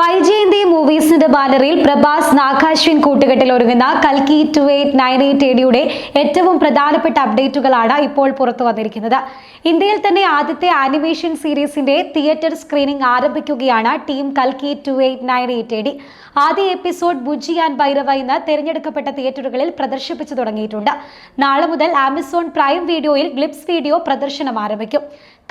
വൈജയന്തി മൂവീസിന്റെ ബാനറിൽ പ്രഭാസ് നാഗാശ്വിൻ കൂട്ടുകെട്ടിൽ ഒരുങ്ങുന്ന കൽക്കി ടു എയ്റ്റ് നയൻ എയ്റ്റ് എഡിയുടെ ഏറ്റവും പ്രധാനപ്പെട്ട അപ്ഡേറ്റുകളാണ് ഇപ്പോൾ പുറത്തു വന്നിരിക്കുന്നത്. ഇന്ത്യയിൽ തന്നെ ആദ്യത്തെ ആനിമേഷൻ സീരീസിന്റെ തിയേറ്റർ സ്ക്രീനിംഗ് ആരംഭിക്കുകയാണ് ടീം കൽക്കി two eight nine eight AD ആദ്യ എപ്പിസോഡ് ബുജി ആൻഡ് ഭൈരവ ഇന്ന് തിരഞ്ഞെടുക്കപ്പെട്ട തിയേറ്ററുകളിൽ പ്രദർശിപ്പിച്ചു തുടങ്ങിയിട്ടുണ്ട്. നാളെ മുതൽ ആമസോൺ പ്രൈം വീഡിയോയിൽ ഗ്ലിപ്സ് വീഡിയോ പ്രദർശനം ആരംഭിക്കും.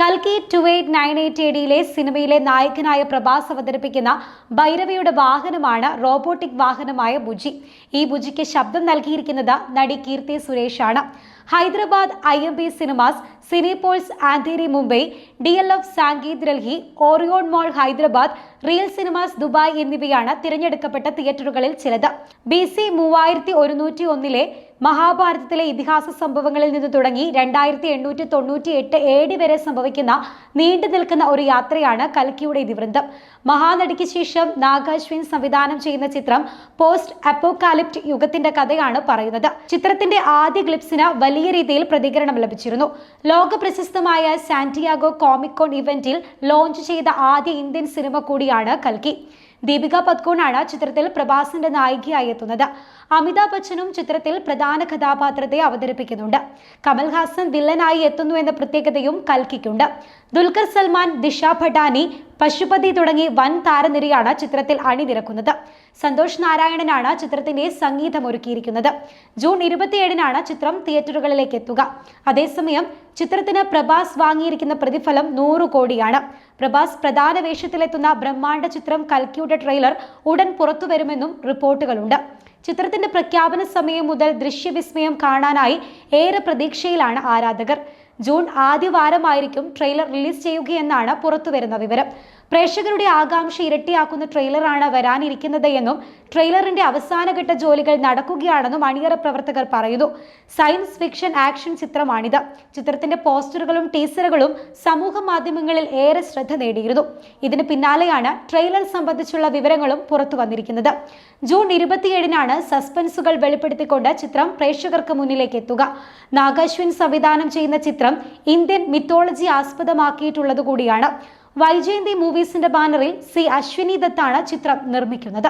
കൽക്കി ടു എയ്റ്റ് നയൻ എയ്റ്റ് എഡിയിലെ സിനിമയിലെ നായകനായ പ്രഭാസ് അവതരിപ്പിക്കുന്ന ഭൈരവയുടെ വാഹനമാണ് റോബോട്ടിക് വാഹനമായ ബുജി ഈ ബുജിക്ക് ശബ്ദം നൽകിയിരിക്കുന്നത് നടി Keerthy സുരേഷാണ്. Hyderabad I M B cinemas Cinepolis Andheri Mumbai D L F Saket Delhi Orion mall Hyderabad real cinemas Dubai എന്നിവയാണ് തിരഞ്ഞെടുക്കപ്പെട്ട തിയേറ്ററുകളിൽ ചിലത്. ബി സി മൂവായിരത്തി ഒരുന്നൂറ്റി ഒന്നിലെ മഹാഭാരതത്തിലെ ഇതിഹാസ സംഭവങ്ങളിൽ നിന്ന് തുടങ്ങി രണ്ടായിരത്തി എണ്ണൂറ്റി തൊണ്ണൂറ്റി എട്ട് ഏടി വരെ സംഭവിക്കുന്ന നീണ്ടു നിൽക്കുന്ന ഒരു യാത്രയാണ് കൽക്കിയുടെ ഇതിവൃന്ദം. മഹാനടിക്ക് ശേഷം നാഗാശ്വിൻ സംവിധാനം ചെയ്യുന്ന ചിത്രം പോസ്റ്റ് അപ്പോകാലിപ്റ്റ് യുഗത്തിന്റെ കഥയാണ് പറയുന്നത്. ചിത്രത്തിന്റെ ആദ്യ ക്ലിപ്സിന് വലിയ രീതിയിൽ പ്രതികരണം ലഭിച്ചിരുന്നു. ലോക പ്രശസ്തമായ സാന്റിയാഗോ കോമിക്കോൺ ഇവന്റിൽ ലോഞ്ച് ചെയ്ത ആദ്യ ഇന്ത്യൻ സിനിമ കൂടിയാണ് കൽക്കി. ദീപിക പത്കോണാണ് ചിത്രത്തിൽ പ്രഭാസിന്റെ നായികയായി എത്തുന്നത്. അമിതാഭ് ബച്ചനും ചിത്രത്തിൽ പ്രധാന കഥാപാത്രത്തെ അവതരിപ്പിക്കുന്നുണ്ട്. കമൽഹാസൻ വില്ലനായി എത്തുന്നു എന്ന പ്രത്യേകതയും കൽക്കിക്കുണ്ട്. ദുൽഖർ സൽമാൻ ദിഷ ഭട്ടാനി പശുപതി തുടങ്ങി വൻ താരനിരയാണ് ചിത്രത്തിൽ അണിനിരക്കുന്നത്. സന്തോഷ് നാരായണനാണ് ചിത്രത്തിന്റെ സംഗീതം ഒരുക്കിയിരിക്കുന്നത്. ജൂൺ ഇരുപത്തിയേഴിനാണ് ചിത്രം തിയേറ്ററുകളിലേക്ക് എത്തുക. അതേസമയം ചിത്രത്തിന് പ്രഭാസ് വാങ്ങിയിരിക്കുന്ന പ്രതിഫലം നൂറ് കോടിയാണ്. പ്രഭാസ് പ്രധാന വേഷത്തിലെത്തുന്ന ബ്രഹ്മാണ്ഡ ചിത്രം കൽക്കിയുടെ ട്രെയിലർ ഉടൻ പുറത്തുവരുമെന്നും റിപ്പോർട്ടുകളുണ്ട്. ചിത്രത്തിന്റെ പ്രഖ്യാപന സമയം മുതൽ ദൃശ്യവിസ്മയം കാണാനായി ഏറെ പ്രതീക്ഷയിലാണ് ആരാധകർ. ജൂൺ ആദ്യ വാരമായിരിക്കും ട്രെയിലർ റിലീസ് ചെയ്യുകയെന്നാണ് പുറത്തുവരുന്ന വിവരം. പ്രേക്ഷകരുടെ ആകാംക്ഷ ഇരട്ടിയാക്കുന്ന ട്രെയിലറാണ് വരാനിരിക്കുന്നത് എന്നും ട്രെയിലറിന്റെ അവസാനഘട്ട ജോലികൾ നടക്കുകയാണെന്നും അണിയറ പ്രവർത്തകർ പറയുന്നു. സയൻസ് ഫിക്ഷൻ ആക്ഷൻ ചിത്രമാണിത്. ചിത്രത്തിന്റെ പോസ്റ്ററുകളും ടീസറുകളും സമൂഹ മാധ്യമങ്ങളിൽ ഏറെ ശ്രദ്ധ നേടിയിരുന്നു. ഇതിന് പിന്നാലെയാണ് ട്രെയിലർ സംബന്ധിച്ചുള്ള വിവരങ്ങളും പുറത്തു വന്നിരിക്കുന്നത്. ജൂൺ ഇരുപത്തിയേഴിനാണ് സസ്പെൻസുകൾ വെളിപ്പെടുത്തിക്കൊണ്ട് ചിത്രം പ്രേക്ഷകർക്ക് മുന്നിലേക്ക് എത്തുക. നാഗാശ്വിൻ സംവിധാനം ചെയ്യുന്ന ചിത്രം ഇന്ത്യൻ മിത്തോളജി ആസ്പദമാക്കിയിട്ടുള്ളത് കൂടിയാണ്. വൈജയന്തി മൂവീസിന്റെ ബാനറിൽ സി അശ്വിനി ദത്താണ് ചിത്രം നിർമ്മിക്കുന്നത്.